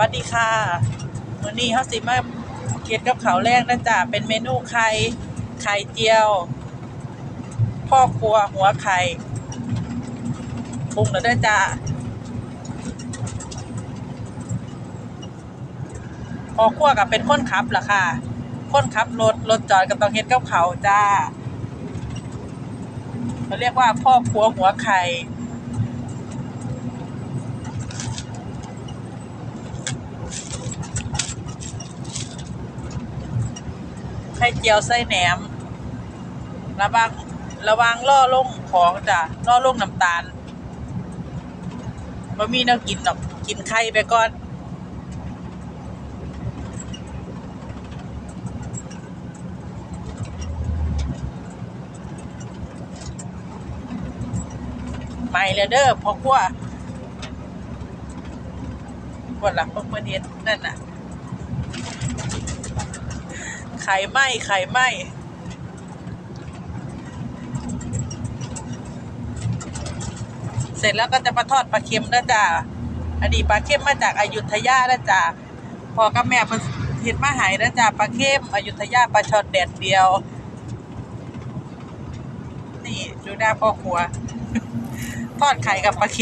วัสดีค่ะวันนี้เขาสิมาเกียดกับเขาแรกนะจ๊ะเป็นเมนูไข่ไข่เจียว พ่อครัวหัวไข่ปรุงแล้วด้วยจ้าพ่อครัวกับเป็นคนขับเหรอค่ะ คนขับรถรถจอดกับต้องเฮ็ดกับเขาจ้าเขาเรียกว่าพ่อครัวหัวไข่ ข่เจียวไส้แหนม ระวังระวังล่อลงของจ้ะล่อลงน้ำตาลบ่มีแนวกินหรอกกินไข่ไปก่อนไม่เลยเด้อพอครัวปวดหลังเพิ่งมาเฮ็ดนั่นน่ะ ไข่ไหมไข่ไหมเสร็จแล้วก็จะมาทอดปลาเค็มนะจ๊ะอันนี้ปลาเค็มมาจากอายุทยานะจ๊ะพอกับแม่เพิ่นเห็ดมาหายนะจ๊ะปลาเค็มอายุธยาปลาช่อนแดดเดียว นี่ดูหน้าพ่อครัว ทอดไข่กับปลาเค็ม